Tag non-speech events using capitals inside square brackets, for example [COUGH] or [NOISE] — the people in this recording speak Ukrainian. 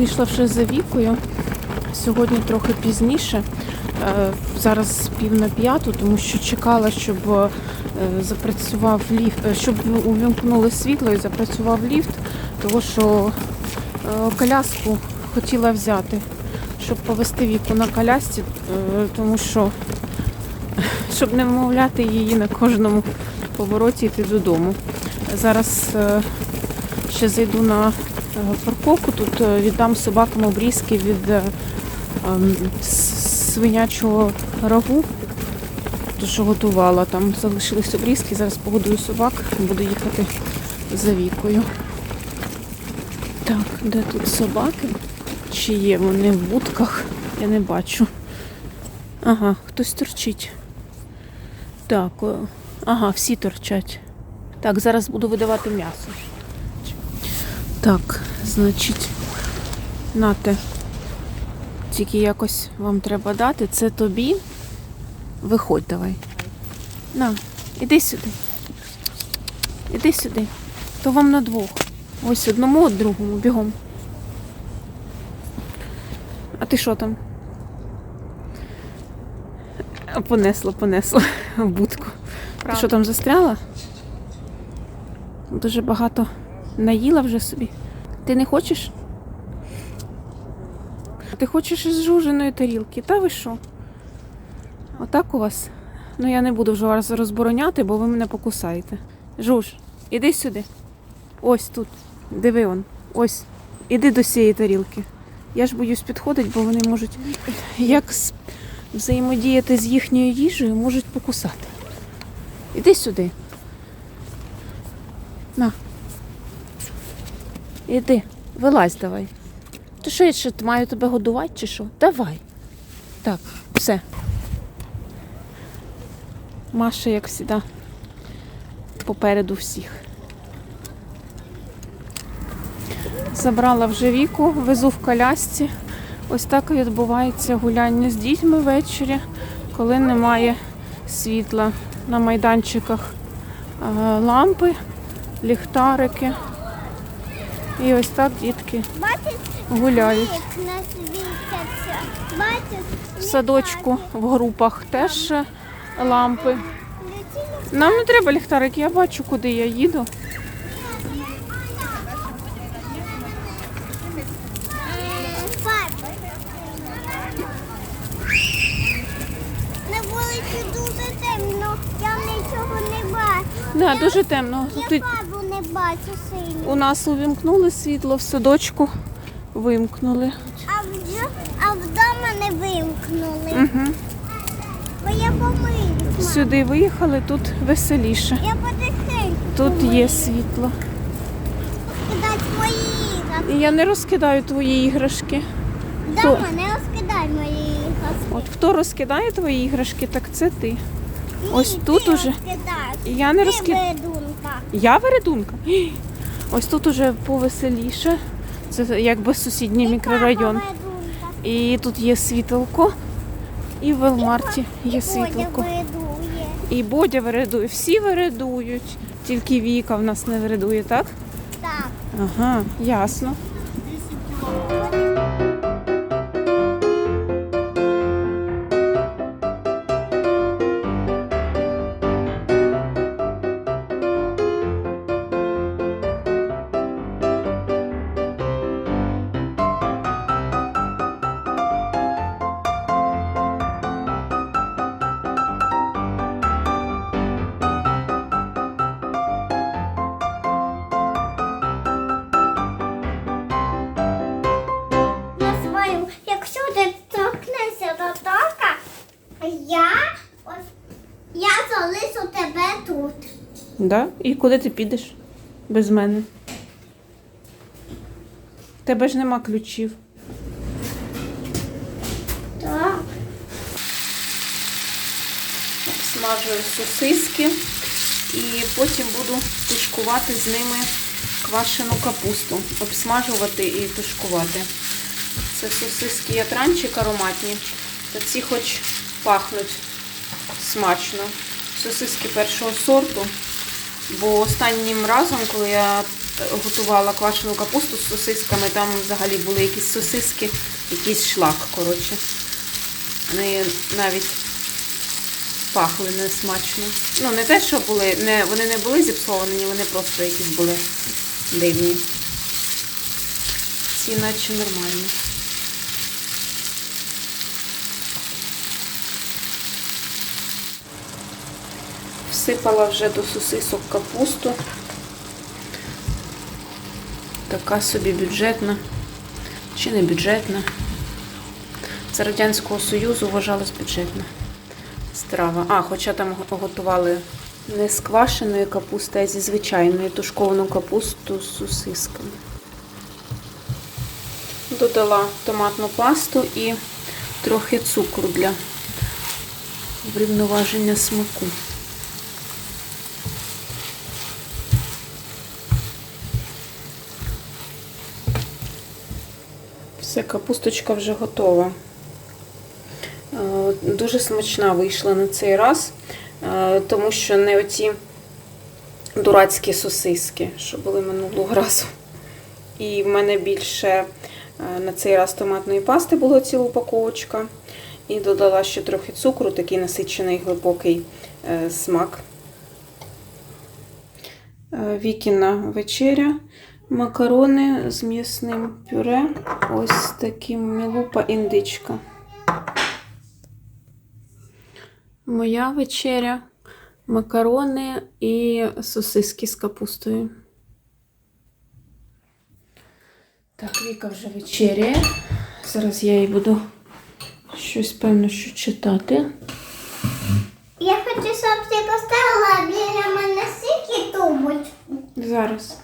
Вийшла вже за вікою. Сьогодні трохи пізніше. Е, Зараз пів на п'яту, тому що чекала, щоб е, запрацював ліфт, е, щоб увімкнули світло і запрацював ліфт, тому що коляску хотіла взяти, щоб повести віку на колясці, тому що [LAUGHS] щоб не вмовляти її на кожному повороті йти додому. Зараз ще зайду на парковку, тут е, віддам собакам обрізки від е, ем, свинячого рагу, то що готувала. Там залишились обрізки, зараз погодую собак буду їхати за вікою. Так, де тут собаки? Чи є вони в будках? Я не бачу. Ага, хтось торчить. Так, ага, всі торчать. Так, зараз буду видавати м'ясо. Так, значить, нате. Тільки якось вам треба дати. Це тобі. Виходь давай. На, іди сюди. Іди сюди. То вам на двох. Ось одному, от другому, бігом. А ти що там? Понесло, понесло в будку. Ти що там застряла? Дуже багато наїла вже собі. Ти не хочеш? Ти хочеш із жуженої тарілки? Та ви що? Отак у вас? Ну я не буду вже вас розбороняти, бо ви мене покусаєте. Жуж, іди сюди. Ось тут. Диви он. Ось. Іди до цієї тарілки. Я ж боюсь підходити, бо вони можуть як взаємодіяти з їхньою їжею, можуть покусати. Іди сюди. На. Іди, вилазь давай. Ти що, я ще маю тебе годувати чи що? Давай. Так, все. Маша, як завжди, попереду всіх. Забрала вже віку, везу в колясці. Ось так відбувається гуляння з дітьми ввечері, коли немає світла на майданчиках е, лампи, ліхтарики. І ось так дітки гуляють. В садочку в групах теж лампи. Нам не треба ліхтарик, я бачу, куди я їду. На вулиці дуже темно, я нічого не бачу. Да, дуже темно. Тут бачу синю. у нас увімкнули світло, в садочку вимкнули. А, вже, а вдома не вимкнули. Угу. Бо я помиюсь. Сюди виїхали, тут веселіше. Я потихеньку. Тут є світло. Кидать мої іграшки. І я не розкидаю твої іграшки. Дома не розкидай мої іграшки. От хто розкидає твої іграшки, так це ти. Ось Ні, тут ти уже. розкидаєш. Я не Ти розкид... ведунка. Я вередунка? [GASPS] Ось тут уже повеселіше. Це якби сусідній мікрорайон. І тут є світлко, І в Велмарті є світлко. І Бодя вередує. Всі вередують. Тільки Віка в нас не вередує, так? Так. Ага, ясно. Да? І куди ти підеш без мене? В Тебе ж нема ключів. Так. Смажую сосиски і потім буду тушкувати з ними квашену капусту. Обсмажувати і тушкувати. Це сосиски ятранчик ароматні. Та ці хоч пахнуть смачно. Сосиски першого сорту. Бо останнім разом, коли я готувала квашену капусту з сосисками. Там взагалі були якісь сосиски, якийсь шлак, коротше. Вони навіть пахли несмачно. Ну, не те, що були, не, вони не були зіпсовані, вони просто якісь були дивні. Ці наче нормальні. Всипала вже до сосисок капусту. Така собі бюджетна. Чи не бюджетна. З Радянського Союзу вважалась бюджетна страва. А, хоча там готували не з квашеної капусти, а зі звичайної тушковану капусту з сосисками. Додала томатну пасту і трохи цукру для врівноваження смаку. Все, капусточка вже готова. Е, Дуже смачна вийшла на цей раз, е, тому що не оці дурацькі сосиски, що були минулого [LAUGHS] разу. І в мене більше е, на цей раз томатної пасти було ціла упаковочка. І додала ще трохи цукру, такий насичений глибокий смак. Вікіна вечеря. Макарони з м'ясним пюре. Ось таким мілупа індичка. Моя вечеря. Макарони і сосиски з капустою. Так, Віка вже вечеряє. Зараз я їй буду щось певно що читати. Я хочу, щоб ти поставила біля мене стільки тумбочку. Зараз.